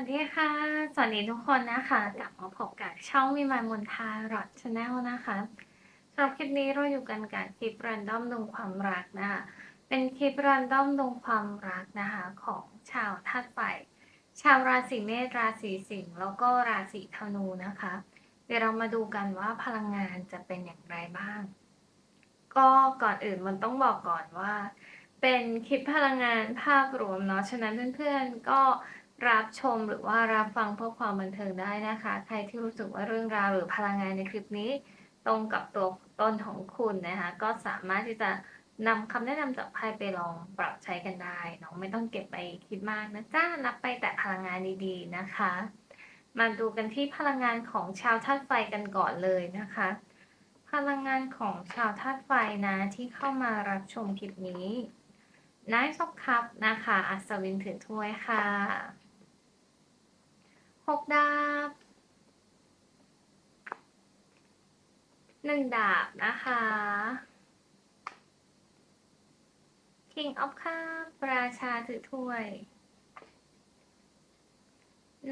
วัสดีค่ะ สวัสดีทุกคนนะคะ กลับมาพบกับช่องวิมานมนทารอดชาแนลนะคะสำหรับคลิปนี้เราอยู่กันกับคลิปรันดอมดวงความรักนะคะ เป็นคลิปรันดอมดวงความรักนะคะ ของชาวธาตุไฟชาวราศีเมษราศีสิงห์แล้วก็ราศีธนูนะคะ เดี๋ยวเรามาดูกันว่าพลังงานจะเป็นอย่างไรบ้าง ก็ก่อนอื่นมันต้องบอกก่อนว่า เป็นคลิปพลังงานภาพรวมเนาะฉะนั้นเพื่อนๆก็ รับชมหรือว่ารับฟังเพื่อความบันเทิงได้นะคะ ใครที่รู้สึกว่าเรื่องราวหรือพลังงานในคลิปนี้ ตรงกับตัวตนของคุณนะคะ ก็สามารถที่จะนำคำแนะนำจากไพ่ไปลองปรับใช้กันได้เนาะไม่ต้องเก็บไปคิดมากนะจ้ารับไปแต่พลังงานดีๆนะคะ มาดูกันที่พลังงานของชาวธาตุไฟกันก่อนเลยนะคะ พลังงานของชาวธาตุไฟนะที่เข้ามารับชมคลิปนี้นายซอกคับนะคะ อัศวินถือถ้วยค่ะ หกดาบหนึ่งดาบนะคะ King of Cup ราชาถือถ้วย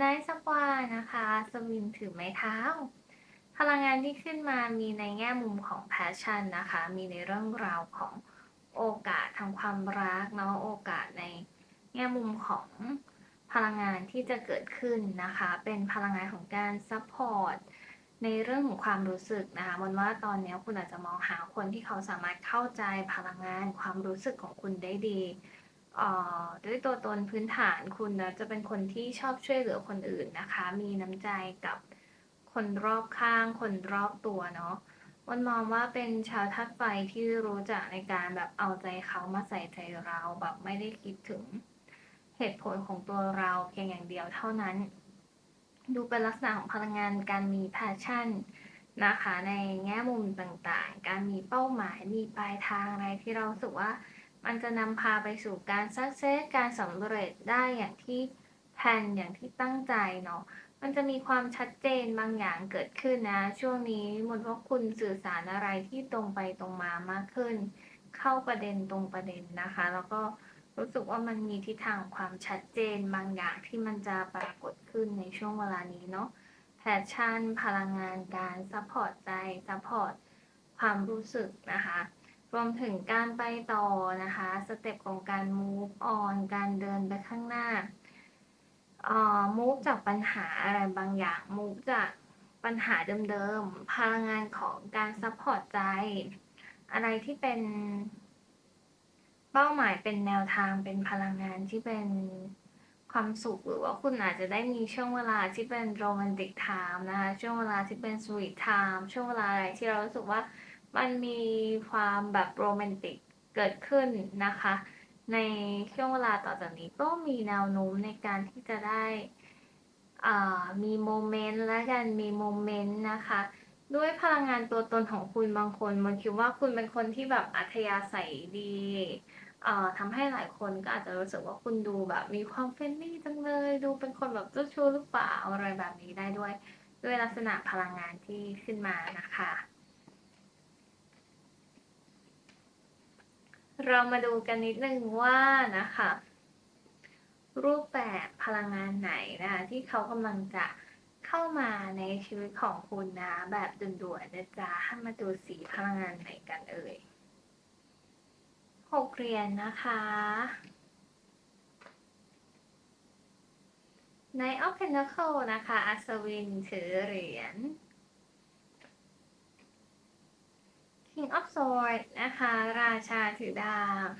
นายสควานะคะอัศวินถือไม้เท้า พลังงานที่ขึ้นมามีในแง่มุมของ passion นะคะ มีในเรื่องราวของโอกาสทางความรักเนาะ โอกาสในแง่มุมของ พลังงานที่จะเกิดขึ้นนะคะ เป็นพลังงานของการ support ในเรื่องของความรู้สึกนะคะมันว่าตอนนี้คุณอาจจะมองหาคนที่เขาสามารถเข้าใจพลังงานความรู้สึกของคุณได้ดีอ่อด้วยตัวตนพื้นฐานคุณนะจะเป็นคนที่ชอบช่วยเหลือคนอื่นนะคะ มีน้ำใจกับคนรอบข้าง คนรอบตัวเนาะวันมองว่าเป็นชาวธาตุไฟที่รู้จักในการแบบเอาใจเขามาใส่ใจเราแบบไม่ได้คิดถึง เหตุผลของตัวเราเพียงอย่างเดียวเท่านั้น ดูเป็นลักษณะของพลังงานการมี passion นะคะในแง่มุมต่างๆ การมีเป้าหมายมีปลายทางอะไรที่เราสึกว่ามันจะนำพาไปสู่การ success การสำเร็จได้อย่างที่แผนอย่างที่ตั้งใจเนาะมันจะมีความชัดเจนบางอย่างเกิดขึ้นนะ ช่วงนี้มนว่าคุณสื่อสารอะไรที่ตรงไปตรงมามากขึ้น เข้าประเด็นตรงประเด็นนะคะ แล้วก็ รู้สึกว่ามันมีทิศทางความชัดเจนบางอย่างที่มันจะปรากฏขึ้นในช่วงเวลานี้เนาะแพชชั่น พลังงานการซัพพอร์ตใจซัพพอร์ตความรู้สึกนะคะ รวมถึงการไปต่อนะคะสเต็ปของการ move on การเดินไปข้างหน้าเอ่อ move จากปัญหาอะไรบางอย่าง move จากปัญหาเดิมๆพลังงานของการซัพพอร์ตใจ อะไรที่เป็น เป้าหมายเป็นแนวทางเป็นพลังงานที่เป็นความสุขหรือว่าคุณอาจจะได้มีช่วงเวลาที่เป็นโรแมนติกไทม์นะคะช่วงเวลาที่เป็นสวีทไทม์ช่วงเวลาอะไรที่เรารู้สึกว่ามันมีความแบบโรแมนติกเกิดขึ้นนะคะ ในช่วงเวลาต่อจากนี้ก็มีแนวโน้มในการที่จะได้อ่ามีโมเมนต์และกันมีโมเมนต์นะคะ ด้วยพลังงานตัวตนของคุณบางคนมันคิดว่าคุณเป็นคนที่แบบอัธยาศัยดี เอ่อทำให้หลายคนก็อาจจะรู้สึกว่าคุณดูแบบ มีความเฟรนลี่จังเลย ดูเป็นคนแบบเจ้าชู้หรือเปล่าอะไรแบบนี้ได้ด้วย ด้วยลักษณะพลังงานที่ขึ้นมานะคะ เรามาดูกันนิดนึงว่านะคะ รูปแบบพลังงานไหนนะคะที่เขากำลังจะเข้ามาในชีวิตของคุณนะ แบบด่วนๆนะจ๊ะให้มาดูสีพลังงานไหนกันเอ่ย หกเหรียญนะคะ ใน of Pentacle นะคะ อัศวินถือเหรียญ King of Swords นะคะ ราชาถือดาบ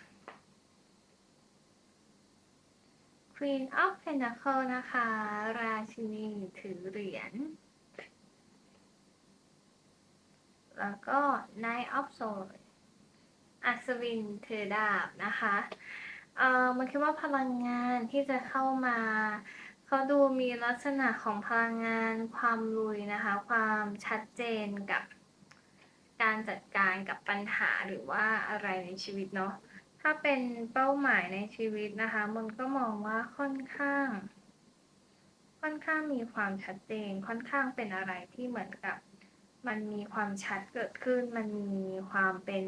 Queen of Pentacle นะคะ ราชินีถือเหรียญ แล้วก็ Knight of Swords อัศวินถือดาบนะคะเอ่อมันคิดว่าพลังงานที่จะเข้ามาเขาดูมีลักษณะของพลังงานความลุยนะคะ ความชัดเจนกับการจัดการกับปัญหาหรือว่าอะไรในชีวิตเนาะถ้าเป็นเป้าหมายในชีวิตนะคะ มันก็มองว่าค่อนข้าง ค่อนข้างมีความชัดเจนค่อนข้างเป็นอะไรที่เหมือนกับ มันมีความชัดเกิดขึ้น มันมีความเป็น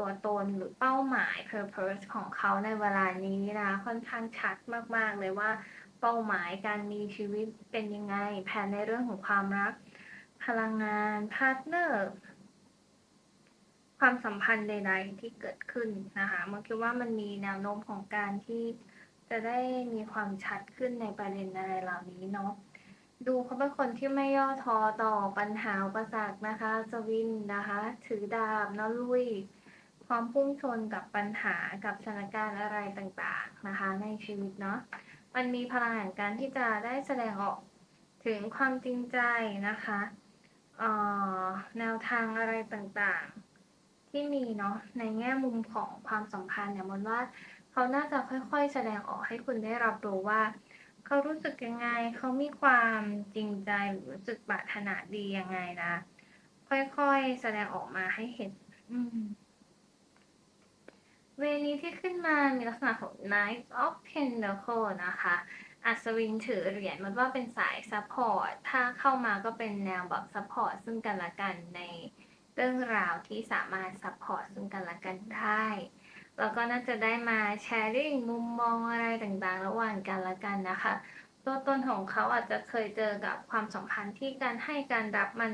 ตัวตนหรือเป้าหมาย purpose ของเขาในเวลานี้นะค่อนข้างชัดมาก ๆ เลยว่าเป้าหมายการมีชีวิตเป็นยังไง แผนในเรื่องของความรัก พลังงานพาร์ทเนอร์ความสัมพันธ์ใด ๆ ที่เกิดขึ้นนะคะมันคิดว่ามันมีแนวโน้มของการที่จะได้มีความชัดขึ้นในประเด็นอะไรเหล่านี้เนาะดูเขาเป็นคนที่ไม่ย่อท้อต่อปัญหาอุปสรรคนะคะสวินนะคะ ถือดาบนะลุย ความพุ่งชนกับปัญหากับสถานการณ์อะไรต่างๆนะคะ ในชีวิตเนาะมันมีพลังแห่งการที่จะได้แสดงออกถึงความจริงใจนะคะแนวทางอะไรต่างๆ ที่มีเนาะในแง่มุมของความสัมพันธ์เนี่ยมันว่าเขาน่าจะค่อยๆ แสดงออกให้คุณได้รับรู้ว่าเขารู้สึกยังไง เขามีความจริงใจหรือรู้สึกปรารถนาดียังไงนะ ค่อยๆ แสดงออกมาให้เห็น อืม เวนี้ที่ขึ้นมามีลักษณะของ Knight of Pentacle นะคะ อัศวินถือเหรียญมันว่าเป็นสายซัพพอร์ต ถ้าเข้ามาก็เป็นแนวแบบซัพพอร์ตซึ่งกันและกันในเรื่องราวที่สามารถซัพพอร์ตซึ่งกันและกันได้ แล้วก็น่าจะได้มาแชร์ริ่งมุมมองอะไรต่างๆ ระหว่างกันและกันนะคะ ตัวตนของเขาอาจจะเคยเจอกับความสัมพันธ์ที่การให้การรับมัน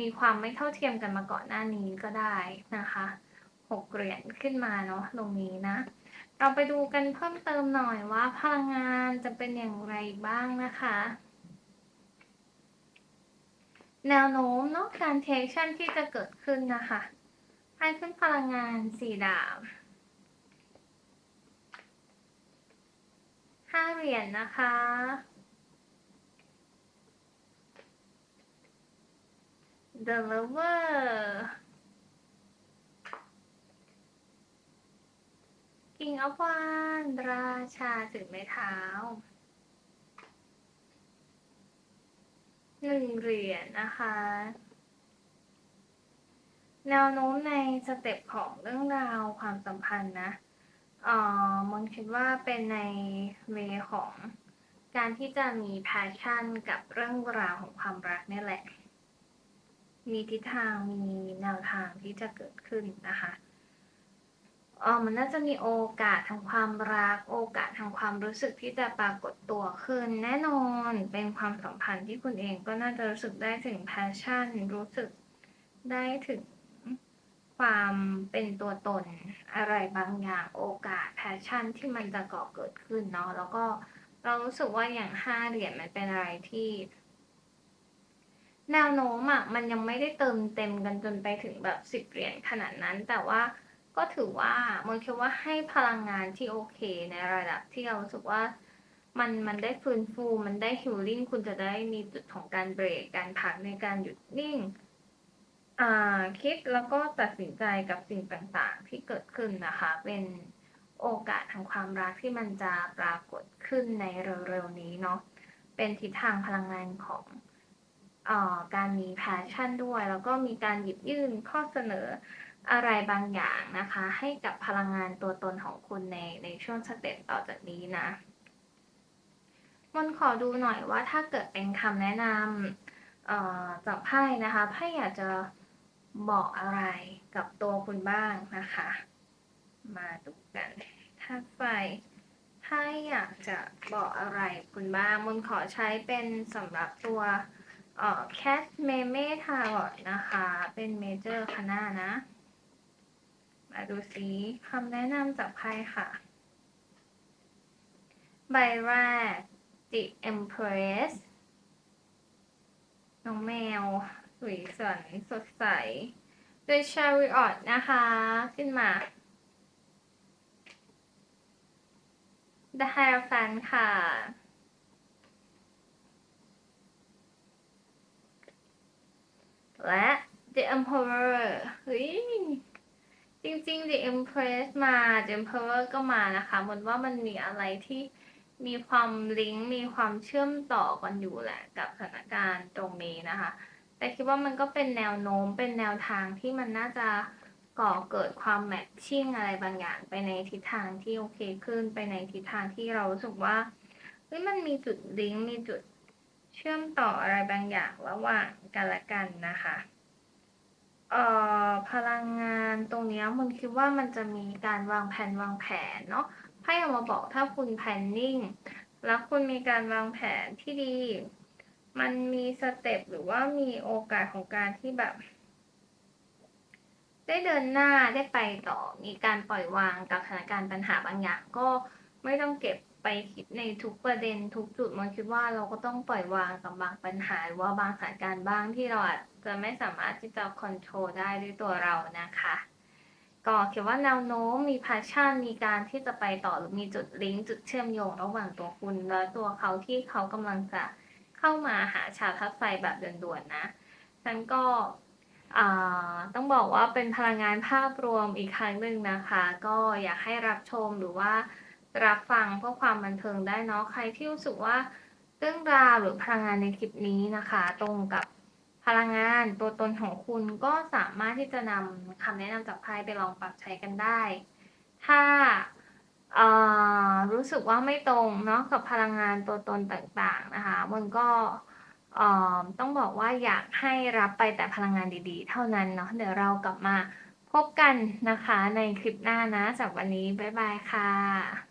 มีความไม่เท่าเทียมกันมาก่อนหน้านี้ก็ได้นะคะ หกเหรียญขึ้นมาเนาะตรงนี้นะ เราไปดูกันเพิ่มเติมหน่อยว่าพลังงานจะเป็นอย่างไรบ้างนะคะแนวโน้มเนาะการเทคชั่นที่จะเกิดขึ้นนะคะ ให้ขึ้นพลังงานสี่ดาวห้าเหรียญนะคะ The Lover King of Wands ราชาถือไม้เท้าหนึ่งเหรียญนะคะ แนวโน้มในสเต็ปของเรื่องราวความสัมพันธ์นะเอ่อมันคิดว่าเป็นในเวของการที่จะมีแพชชั่นกับเรื่องราวของความรักนี่แหละ มีทิศทางมีแนวทางที่จะเกิดขึ้นนะคะ เออมันน่าจะมีโอกาสทางความรัก โอกาสทางความรู้สึกที่จะปรากฏตัวขึ้น แน่นอนเป็นความสัมพันธ์ที่คุณเองก็น่าจะรู้สึกได้ถึงแพชชั่น รู้สึกได้ถึงความเป็นตัวตนอะไรบางอย่างโอกาสแพชชั่นที่มันจะก่อเกิดขึ้นเนาะแล้วก็เรารู้สึกว่าอย่างห้าเหรียญมันเป็นอะไรที่ แนวโน้มอะมันยังไม่ได้เติมเต็มกันจนไปถึงแบบสิบเหรียญขนาดนั้น แต่ว่า ก็ถือว่ามันคิดว่าให้พลังงานที่โอเคในระดับที่เรารู้สึกว่ามันมันได้ฟื้นฟูมันได้ฮิลลิ่งคุณจะได้มีจุดของการเบรกการพักในการหยุดนิ่งอ่าคิดแล้วก็ตัดสินใจกับสิ่งต่างๆ ที่เกิดขึ้นนะคะ เป็นโอกาสทางความรักที่มันจะปรากฏขึ้นในเร็วๆนี้เนาะเป็นทิศทางพลังงานของอ่อการมีแพชชั่นด้วย แล้วก็มีการหยิบยื่นข้อเสนอ อะไรบางอย่างนะคะ ให้กับพลังงานตัวตนของคุณในในช่วงสเต็ปต่อจากนี้นะมนขอดูหน่อยว่าถ้าเกิดเป็นคำแนะนำจากไพ่นะคะไพ่อยากจะบอกอะไรกับตัวคุณบ้างนะคะ มาดูกันถ้าไฟไพ่อยากจะบอกอะไรคุณบ้างมนขอใช้เป็นสำหรับตัวแคทเมเมทารอดนะคะ เป็นเมเจอร์คณะนะ มาดูสิคำแนะนำจากไพ่ค่ะ ใบแรก The Empress น้องแมวสวยสนสดใส โดย Chariot นะคะ ขึ้นมา The Hierophant ค่ะ และ The Emperor เฮ้ย จริงๆ The Empress มา The Emperor ก็มานะคะมือนว่ามันมีอะไรที่มีความลิงก์มีความเชื่อมต่อกันอยู่แหละกับสถานการณ์ตรงนี้นะคะ แต่คิดว่ามันก็เป็นแนวโน้มเป็นแนวทางที่มันน่าจะก่อเกิดความแมทชิ่งอะไรบางอย่างไปในทิศทางที่โอเคขึ้นไปในทิศทางที่เรารู้สึกว่าเฮ้ยมันมีจุดลิงก์มีจุดเชื่อมต่ออะไรบางอย่างระหว่างกันและกันนะคะ เอ่อพลังงานตรงนี้มันคิดว่ามันจะมีการวางแผนวางแผนเนาะไพ่เอามาบอกถ้าคุณแพนนิ่งแล้วคุณมีการวางแผนที่ดี มันมีสเต็ปหรือว่ามีโอกาสของการที่แบบ ได้เดินหน้าได้ไปต่อมีการปล่อยวางกับสถานการณ์ปัญหาบางอย่างก็ไม่ต้องเก็บ ไปคิดในทุกประเด็นทุกจุดมันคิดว่าเราก็ต้องปล่อยวางกับบางปัญหาหรือว่าบางสถานการณ์บ้างที่เราอาจจะไม่สามารถที่จะควบคุมได้ด้วยตัวเรานะคะ ก็คิดว่าแนวโน้มมี passion มีการที่จะไปต่อหรือมีจุดลิงก์จุดเชื่อมโยงระหว่างตัวคุณ และตัวเขาที่เขากำลังจะเข้ามาหาชาวทัศไฟแบบด่วนๆนะฉันก็ต้องบอกว่าเป็นพลังงานภาพรวมอีกครั้งหนึ่งนะคะ ก็อยากให้รับชมหรือว่า รับฟังเพื่อความบันเทิงได้เนาะใครที่รู้สึกว่าเรื่องราวหรือพลังงานในคลิปนี้นะคะ ตรงกับพลังงานตัวตนของคุณก็สามารถที่จะนำคำแนะนำจากไพ่ไปลองปรับใช้กันได้ ถ้ารู้สึกว่าไม่ตรงเนาะกับพลังงานตัวตนต่างๆนะคะ มันก็ต้องบอกว่าอยากให้รับไปแต่พลังงานดีๆ เท่านั้นเนาะเดี๋ยวเรากลับมาพบกันนะคะในคลิปหน้านะสำหรับวันนี้ บ๊ายบายค่ะ